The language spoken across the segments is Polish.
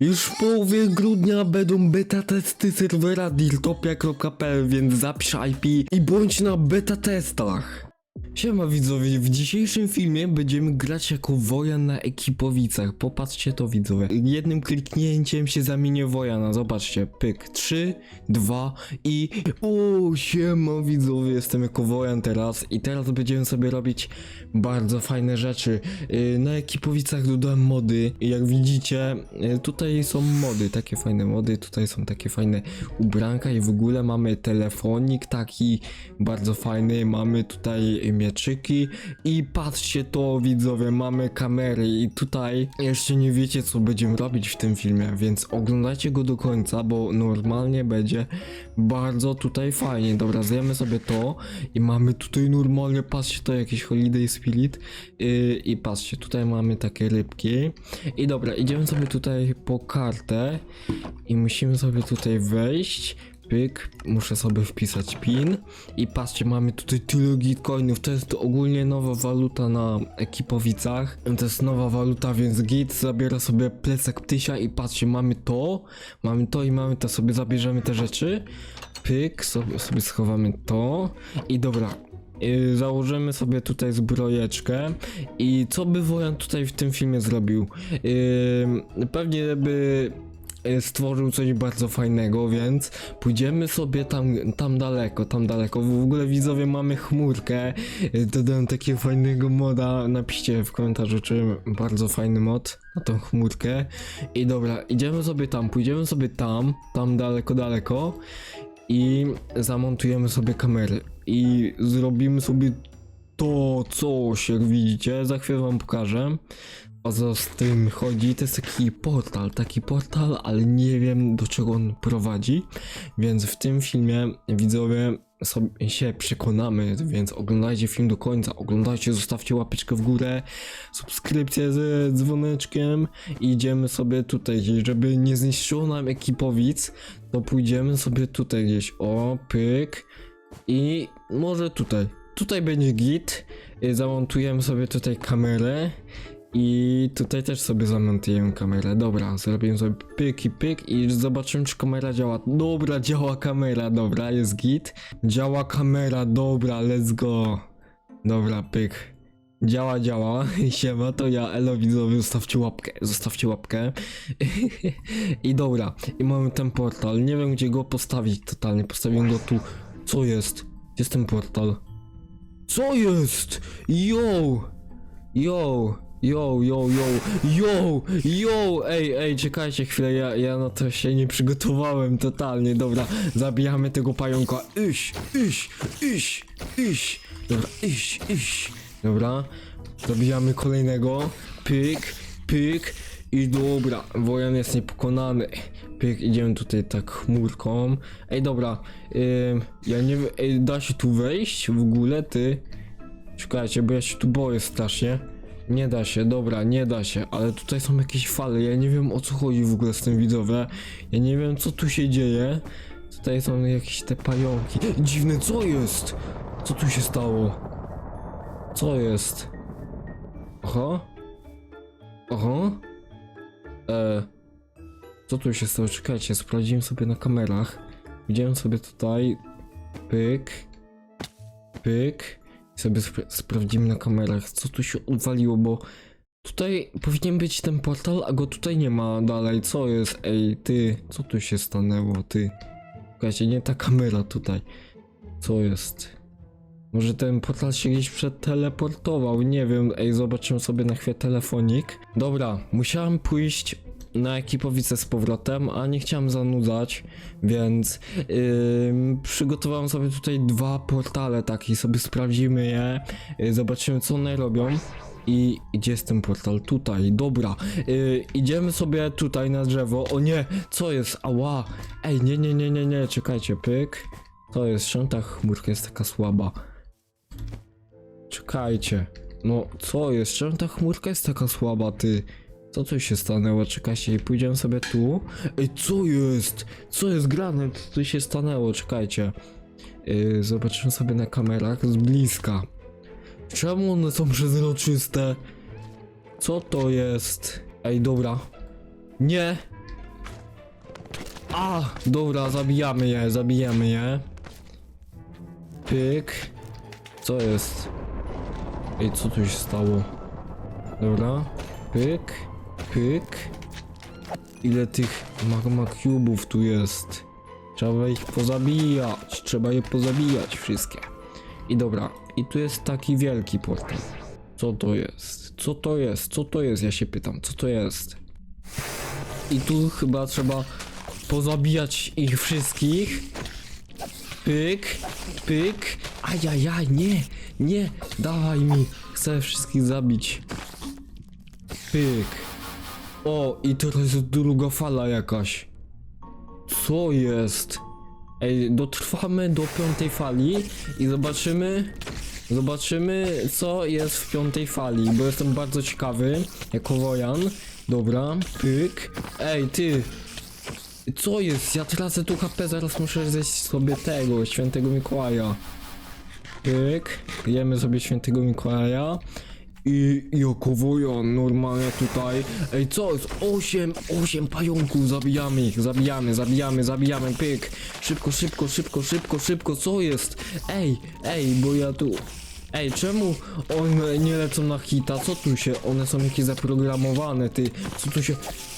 Już w połowie grudnia będą beta testy serwera dirtopia.pl, więc zapisz IP i bądź na beta testach. Siema widzowie, w dzisiejszym filmie będziemy grać jako Wojan na Ekipowicach. Popatrzcie to widzowie. Jednym kliknięciem się zamienię Wojana. Zobaczcie, pyk. 3, 2 i... O, siema widzowie, jestem jako Wojan teraz i teraz będziemy sobie robić bardzo fajne rzeczy. Yy, Na Ekipowicach dodałem mody jak widzicie, yy, tutaj są mody, takie fajne mody, tutaj są takie fajne ubranka i w ogóle mamy telefonik taki bardzo fajny, mamy tutaj mieczyki i patrzcie to widzowie, mamy kamery i tutaj jeszcze nie wiecie co będziemy robić w tym filmie, więc oglądajcie go do końca, bo normalnie będzie bardzo tutaj fajnie. Dobra, zjemy sobie to i mamy tutaj normalnie, patrzcie to jakiś Holiday Spirit yy, i patrzcie, tutaj mamy takie rybki i dobra, idziemy sobie tutaj po kartę i musimy sobie tutaj wejść Pyk, muszę sobie wpisać PIN. I patrzcie, mamy tutaj tyle gitcoinów, to jest ogólnie nowa waluta na Ekipowicach, to jest nowa waluta, więc git zabiera sobie plecak ptysia i patrzcie, mamy to, mamy to i mamy to, sobie zabierzemy te rzeczy, pyk, sobie, sobie schowamy to. I dobra, Yy, założymy sobie tutaj zbrojeczkę. I co by Wojan tutaj w tym filmie zrobił? Yy, pewnie by stworzył coś bardzo fajnego, więc pójdziemy sobie tam, tam daleko, tam daleko. W ogóle widzowie mamy chmurkę, yy, dodałem takiego fajnego moda, napiszcie w komentarzu, czy bardzo fajny mod na tą chmurkę. I dobra, idziemy sobie tam, pójdziemy sobie tam, tam daleko, daleko i zamontujemy sobie kamery i zrobimy sobie to coś, jak widzicie, za chwilę wam pokażę. Co z tym chodzi? To jest taki portal, taki portal, ale nie wiem do czego on prowadzi, więc w tym filmie widzowie sobie się przekonamy, więc oglądajcie film do końca, oglądajcie, zostawcie łapeczkę w górę, subskrypcję ze dzwoneczkiem. I idziemy sobie tutaj, żeby nie zniszczyło nam ekipowic, to pójdziemy sobie tutaj gdzieś, o, pyk. I może tutaj, tutaj będzie git, Y, zamontujemy sobie tutaj kamerę i tutaj też sobie zamontujemy kamerę. Dobra, zrobimy sobie pyk i pyk i zobaczymy czy kamera działa. Dobra, działa kamera, dobra, jest git. Działa kamera, dobra, let's go. Dobra, pyk. Działa, działa. Siema, to ja, elo widzowie, zostawcie łapkę, zostawcie łapkę. I dobra, i mamy ten portal. Nie wiem gdzie go postawić totalnie, postawiłem go tu. Co jest? Jest ten portal? Co jest? Yo! Yo! Yo, yo, yo, yo, yo, ej, ej, czekajcie chwilę, ja, ja na to się nie przygotowałem totalnie, dobra, zabijamy tego pająka, iś, iś, iś, iś, dobra, iś, iś, dobra, zabijamy kolejnego, pyk, pyk i dobra, wojan jest niepokonany, pyk, idziemy tutaj tak chmurką, ej, dobra, ym, ja nie ej, da się tu wejść w ogóle, ty, czekajcie, bo ja się tu boję strasznie, nie da się, dobra, nie da się, ale tutaj są jakieś fale, ja nie wiem o co chodzi w ogóle z tym widzowie, ja nie wiem co tu się dzieje, tutaj są jakieś te pająki, dziwne, co jest? Co tu się stało? Co jest? Oho? Oho? E, co tu się stało? Czekajcie, sprawdziłem sobie na kamerach, widziałem sobie tutaj, pyk, pyk, sobie spra- sprawdzimy na kamerach, co tu się odwaliło, bo tutaj powinien być ten portal, a go tutaj nie ma dalej. Co jest? Ej, ty, co tu się stanęło, ty? Słuchajcie, nie ta kamera tutaj. Co jest? Może ten portal się gdzieś przeteleportował, nie wiem. Ej, zobaczymy sobie na chwilę telefonik. Dobra, musiałem pójść na ekipowice z powrotem, a nie chciałem zanudzać, więc ym, przygotowałem sobie tutaj dwa portale takie, sobie sprawdzimy je, yy, zobaczymy co one robią. I gdzie jest ten portal? Tutaj, dobra. Yy, idziemy sobie tutaj na drzewo. O nie, co jest? Ała. Ej, nie, nie, nie, nie, nie, czekajcie, pyk. To jest, czemu ta chmurka jest taka słaba? Czekajcie. No, co jest? Czemu ta chmurka jest taka słaba, ty? Co tu się stanęło? Czekajcie, pójdziemy sobie tu. Ej, co jest? Co jest grane? Co się stanęło? Czekajcie. Yy, zobaczymy sobie na kamerach z bliska. Czemu one są przezroczyste? Co to jest? Ej, dobra. Nie! A, dobra, zabijamy je, zabijamy je. Pyk. Co jest? Ej, co tu się stało? Dobra. Pyk, pyk. Ile tych magma cubów tu jest? Trzeba ich pozabijać. Trzeba je pozabijać wszystkie. I dobra, i tu jest taki wielki portal. Co to jest? Co to jest? Co to jest? Ja się pytam, co to jest? I tu chyba trzeba pozabijać ich wszystkich. Pyk, pyk. Ajajaj, nie, nie, dawaj mi. Chcę wszystkich zabić. Pyk. O, i teraz jest druga fala jakaś. Co jest? Ej, dotrwamy do piątej fali i zobaczymy. Zobaczymy, co jest w piątej fali, bo jestem bardzo ciekawy, jako Wojan. Dobra, pyk. Ej, ty, co jest? Ja tracę tu HP, zaraz muszę zjeść sobie tego, świętego Mikołaja. Pyk, jemy sobie świętego Mikołaja. I jako wojan normalnie tutaj. Ej, co jest? 8, 8 pająków, zabijamy ich, zabijamy, zabijamy, zabijamy, pyk. Szybko, szybko, szybko, szybko, szybko, co jest? Ej, ej, bo ja tu... Ej, czemu one nie lecą na hita? Co tu się? One są jakieś zaprogramowane, ty. Co tu się...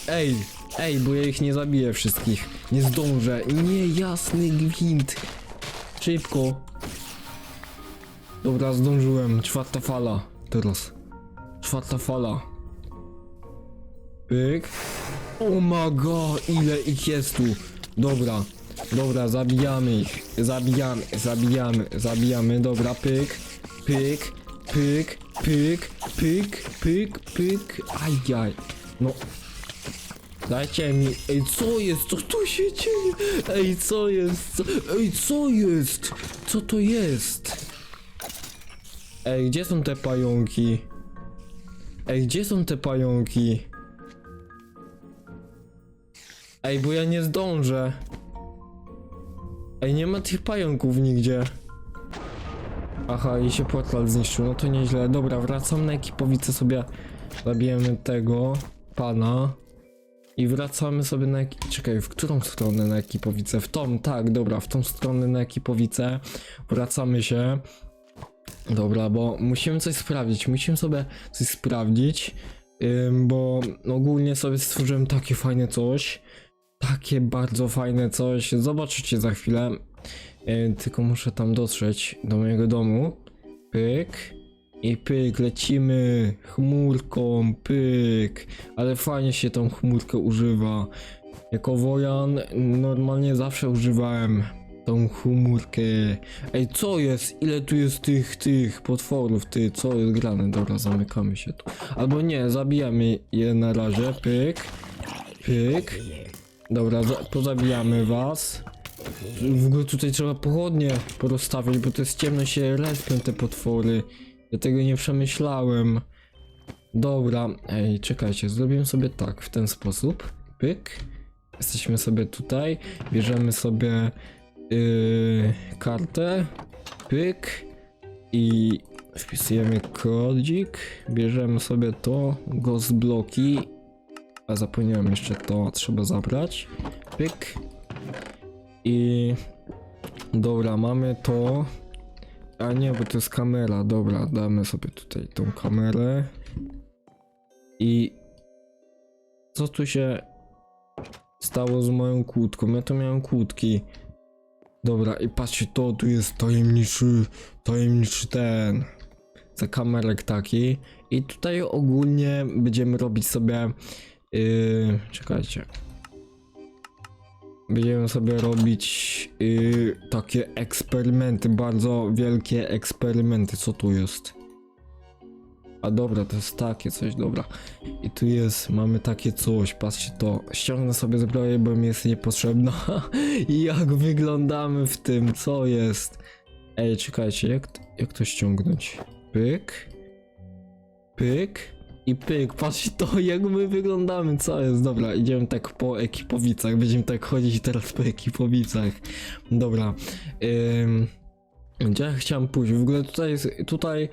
Ej, ej, bo ja ich nie zabiję wszystkich. Nie zdążę. Nie, jasny gwint. Szybko. Dobra, zdążyłem. Czwarta fala. Teraz. Czwarta fala. Pyk. Oh my god, ile ich jest tu. Dobra. Dobra, zabijamy ich. Zabijamy, zabijamy, zabijamy. Dobra, pyk. Pyk. Pyk. Pyk. Pyk. Pyk. Pyk. Ajaj. No. Dajcie mi. Ej, co jest? Co tu się dzieje? Ej, co jest? Ej, co jest? Co to jest? Ej, gdzie są te pająki? Ej, gdzie są te pająki? Ej, bo ja nie zdążę. Ej, nie ma tych pająków nigdzie. Aha, i się portal zniszczył, no to nieźle. Dobra, wracam na ekipowicę sobie. Zabijemy tego pana. I wracamy sobie na. Czekaj, w którą stronę na ekipowicę? W tą, tak, dobra, w tą stronę na ekipowicę. Wracamy się. Dobra, bo musimy coś sprawdzić. Musimy sobie coś sprawdzić. Ym, bo ogólnie sobie stworzyłem takie fajne coś. Takie bardzo fajne coś. Zobaczycie za chwilę. Yy, tylko muszę tam dotrzeć do mojego domu. Pyk. I pyk, lecimy chmurką, pyk. Ale fajnie się tą chmurkę używa. Jako wojan normalnie zawsze używałem tą chmurkę. Ej, co jest? Ile tu jest tych, tych potworów, ty, co jest grane? Dobra, zamykamy się tu. Albo nie, zabijamy je na razie, pyk, pyk. Dobra, za- pozabijamy was. W ogóle tutaj trzeba pochodnie porozstawiać, bo to jest ciemno się respią te potwory. Ja tego nie przemyślałem. Dobra, ej, czekajcie, zrobię sobie tak, w ten sposób. Pyk. Jesteśmy sobie tutaj, bierzemy sobie yy, kartę, pyk i wpisujemy kodzik, bierzemy sobie to, ghost bloki, a zapomniałem jeszcze to, trzeba zabrać, pyk. I dobra, mamy to, a nie, bo to jest kamera, dobra, damy sobie tutaj tą kamerę. I co tu się stało z moją kłódką? Ja to miałem kłódki. Dobra, i patrzcie, to tu jest tajemniczy, tajemniczy ten, zakamerek taki. I tutaj ogólnie będziemy robić sobie, yy, czekajcie. Będziemy sobie robić yy, takie eksperymenty, bardzo wielkie eksperymenty. Co tu jest? A dobra, to jest takie coś, dobra. I tu jest, mamy takie coś, patrzcie to. Ściągnę sobie zbroję, bo mi jest niepotrzebna. I jak wyglądamy w tym, co jest? Ej, czekajcie, jak, jak to ściągnąć? Pyk. Pyk. I pyk, patrzcie to, jak my wyglądamy, co jest? Dobra, idziemy tak po ekipowicach, będziemy tak chodzić teraz po ekipowicach. Dobra. Ym... Gdzie ja chciałem pójść? W ogóle tutaj, tutaj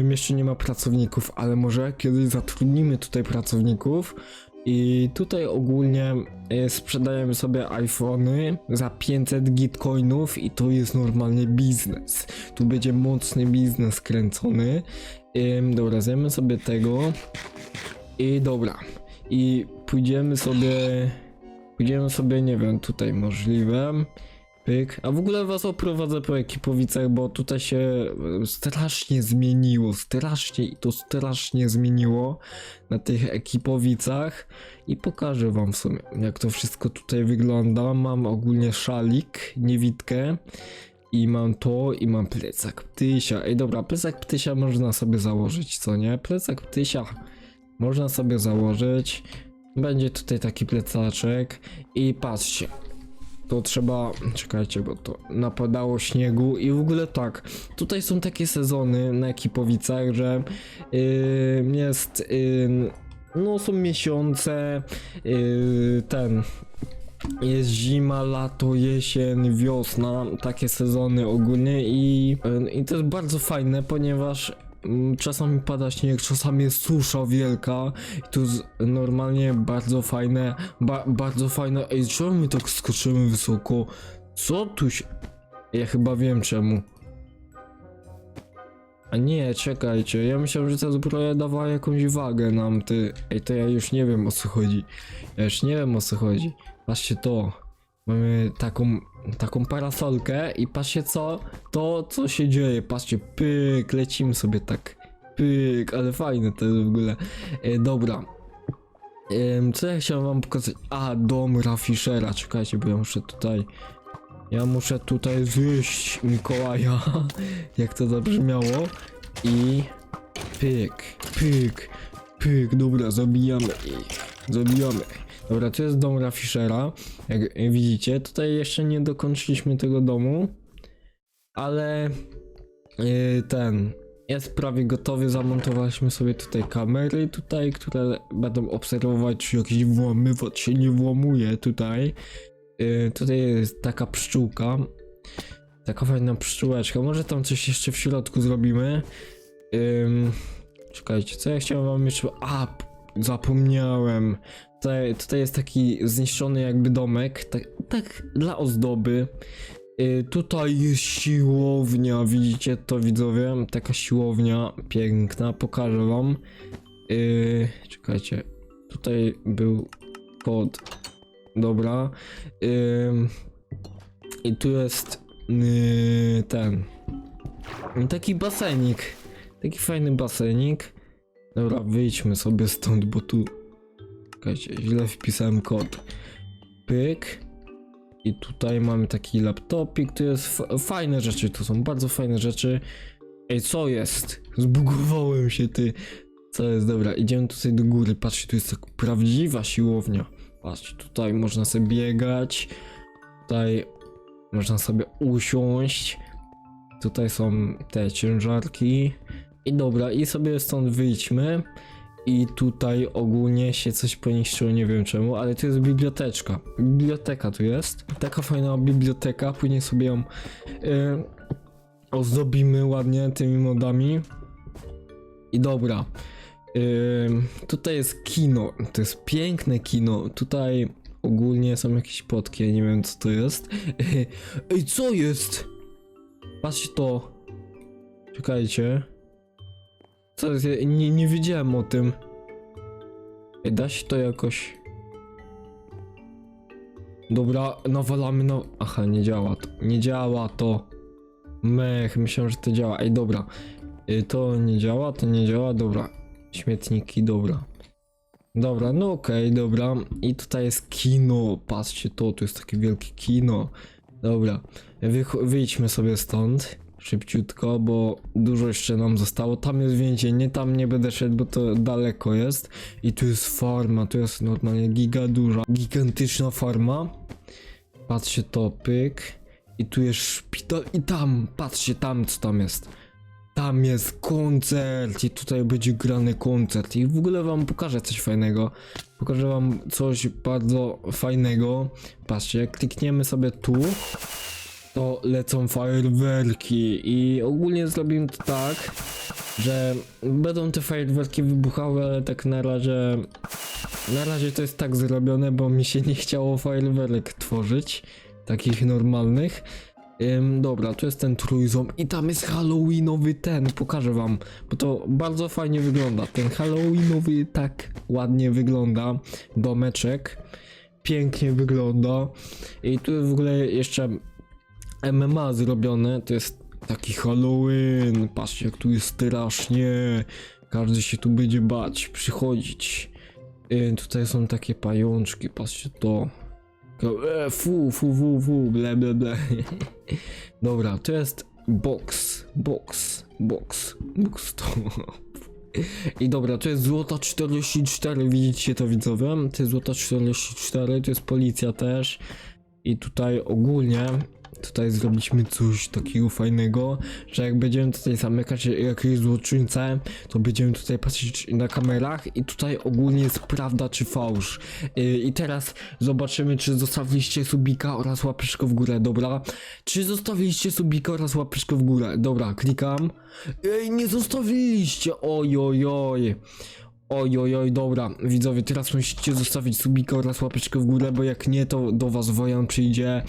ym, jeszcze nie ma pracowników, ale może kiedyś zatrudnimy tutaj pracowników, I tutaj ogólnie y, sprzedajemy sobie iPhony za 500 gitcoinów i to jest normalny biznes. Tu będzie mocny biznes kręcony. Ym, dobra, zjemy sobie tego. I dobra. I pójdziemy sobie. Pójdziemy sobie, nie wiem, tutaj możliwe. Pyk. A w ogóle was oprowadzę po ekipowicach, bo tutaj się e, strasznie zmieniło. Strasznie i to strasznie zmieniło na tych ekipowicach. I pokażę wam w sumie, jak to wszystko tutaj wygląda. Mam ogólnie szalik, niewidkę. I mam to, i mam plecak ptysia. Ej, dobra, plecak ptysia można sobie założyć, co nie? Plecak ptysia można sobie założyć. Będzie tutaj taki plecaczek. I patrzcie. To trzeba. Czekajcie, bo to napadało śniegu. I w ogóle tak. Tutaj są takie sezony na ekipowicach, że yy, jest. Yy, no, są miesiące. Yy, ten. Jest zima, lato, jesień, wiosna, takie sezony ogólnie i, yy, i to jest bardzo fajne, ponieważ czasami pada śnieg, czasami jest susza wielka i jest normalnie bardzo fajne, ba, bardzo fajne, ej czemu my tak skoczymy wysoko? Co tu się... Ja chyba wiem czemu. A nie, czekajcie, ja myślałem, że ta zbroja dawała jakąś wagę nam, ty. Ej, to ja już nie wiem o co chodzi. Ja już nie wiem o co chodzi. Patrzcie to. Mamy taką, taką parasolkę i patrzcie co, to co się dzieje, patrzcie, pyk, lecimy sobie tak, pyk, ale fajne to jest w ogóle. E, dobra. Em, co ja chciałem wam pokazać? A, dom Rafishera, czekajcie, bo ja muszę tutaj, ja muszę tutaj zjeść Mikołaja, jak to zabrzmiało i pyk, pyk, pyk, dobra, zabijamy zabijamy. Dobra, to jest dom Rafishera. Jak widzicie, tutaj jeszcze nie dokończyliśmy tego domu, ale yy, ten jest prawie gotowy. Zamontowaliśmy sobie tutaj kamery, tutaj, które będą obserwować, czy jakiś włamywacz się nie włamuje tutaj. Yy, tutaj jest taka pszczółka. Taka fajna pszczółeczka. Może tam coś jeszcze w środku zrobimy. Ym, czekajcie, co ja chciałem wam jeszcze... A, zapomniałem. Tutaj, tutaj jest taki zniszczony jakby domek, tak, tak dla ozdoby. Y, tutaj jest siłownia, widzicie to widzowie? Taka siłownia piękna, pokażę wam. Y, czekajcie, tutaj był kod. Dobra. Ym, I tu jest y, ten. Taki basenik. Taki fajny basenik. Dobra, wyjdźmy sobie stąd, bo tu Czekajcie, źle wpisałem kod. Pyk. I tutaj mamy taki laptopik, to jest fajne rzeczy, to są bardzo fajne rzeczy. Ej, co jest? Zbugowałem się, ty. Co jest? Dobra, idziemy tutaj do góry, patrzcie, tu jest tak prawdziwa siłownia. Patrzcie, tutaj można sobie biegać. Tutaj można sobie usiąść. Tutaj są te ciężarki. I dobra, i sobie stąd wyjdźmy. I tutaj ogólnie się coś poniszczyło, nie wiem czemu, ale tu jest biblioteczka. Biblioteka tu jest. Taka fajna biblioteka, później sobie ją y, ozdobimy ładnie tymi modami. I dobra. Y, tutaj jest kino. To jest piękne kino. Tutaj ogólnie są jakieś potki, nie wiem co to jest. Ej, co jest? Patrzcie to. Czekajcie. Co? Ja nie, nie wiedziałem o tym. Da się to jakoś. Dobra, nawalamy na. Aha, nie działa to. Nie działa to. Mech, myślałem, że to działa. Ej, dobra. Y, To nie działa, to nie działa, dobra. Śmietniki, dobra. Dobra, no okej, dobra. I tutaj jest kino. Patrzcie to, tu jest takie wielkie kino. Dobra. Wych- wyjdźmy sobie stąd szybciutko, bo dużo jeszcze nam zostało. Tam jest więzienie, tam nie będę szedł, bo to daleko jest. I tu jest farma, tu jest normalnie giga duża, gigantyczna farma. Patrzcie to, pyk. I tu jest szpital i tam, patrzcie tam co tam jest. Tam jest koncert i tutaj będzie grany koncert i w ogóle wam pokażę coś fajnego. Pokażę wam coś bardzo fajnego. Patrzcie, klikniemy sobie tu, to lecą fajerwerki i ogólnie zrobimy to tak, że będą te fajerwerki wybuchały, ale tak na razie na razie to jest tak zrobione, bo mi się nie chciało fajerwerek tworzyć, takich normalnych. Ym, dobra, tu jest ten trójząb i tam jest halloweenowy ten, pokażę wam, bo to bardzo fajnie wygląda. Ten halloweenowy tak ładnie wygląda, domeczek, pięknie wygląda i tu w ogóle jeszcze MMA zrobione, to jest taki Halloween, patrzcie jak tu jest strasznie, każdy się tu będzie bać, przychodzić. Y, tutaj są takie pajączki, patrzcie to. E, fu, fu, fu, fu, ble, ble, ble. Dobra, to jest box, box, box, box to. I dobra, to jest złota 44, widzicie to widzowie? To jest złota 44, to jest policja też. I tutaj ogólnie, tutaj zrobiliśmy coś takiego fajnego, że jak będziemy tutaj zamykać jakiegoś złoczyńcę, to będziemy tutaj patrzeć na kamerach i tutaj ogólnie jest prawda czy fałsz. Yy, I teraz zobaczymy, czy zostawiliście subika oraz łapeczkę w górę, dobra? Czy zostawiliście subika oraz łapeczkę w górę? Dobra, klikam. Ej, nie zostawiliście! Oj, oj, oj. Oj, oj, oj, dobra, widzowie, teraz musicie zostawić subika oraz łapeczkę w górę, bo jak nie, to do was wojan przyjdzie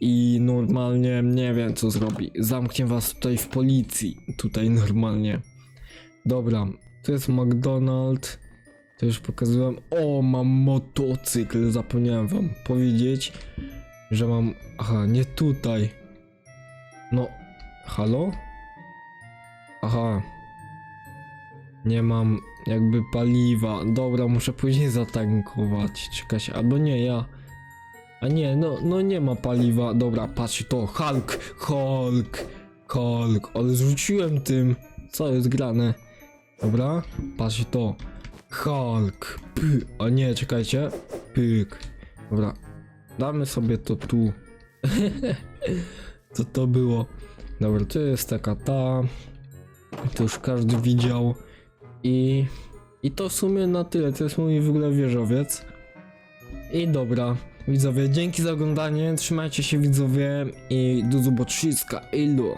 i normalnie nie wiem co zrobi. Zamknie was tutaj w policji, tutaj normalnie. Dobra, to jest McDonald's, to już pokazałem. O, mam motocykl, zapomniałem wam powiedzieć, że mam... Aha, nie tutaj. No, halo? Aha. Nie mam jakby paliwa. Dobra, muszę później zatankować. Czekać, albo nie, ja. A nie, no, no nie ma paliwa. Dobra, patrz to. Hulk, Hulk, Hulk. Ale zrzuciłem tym. Co jest grane? Dobra, patrz to. Hulk. Py. A nie, czekajcie. Pyk. Dobra. Damy sobie to tu. Co to było? Dobra, to jest taka ta. To już każdy widział. I, I to w sumie na tyle. To jest mój w ogóle wieżowiec. I dobra, widzowie, dzięki za oglądanie. Trzymajcie się widzowie i do zobaczyska. Elo.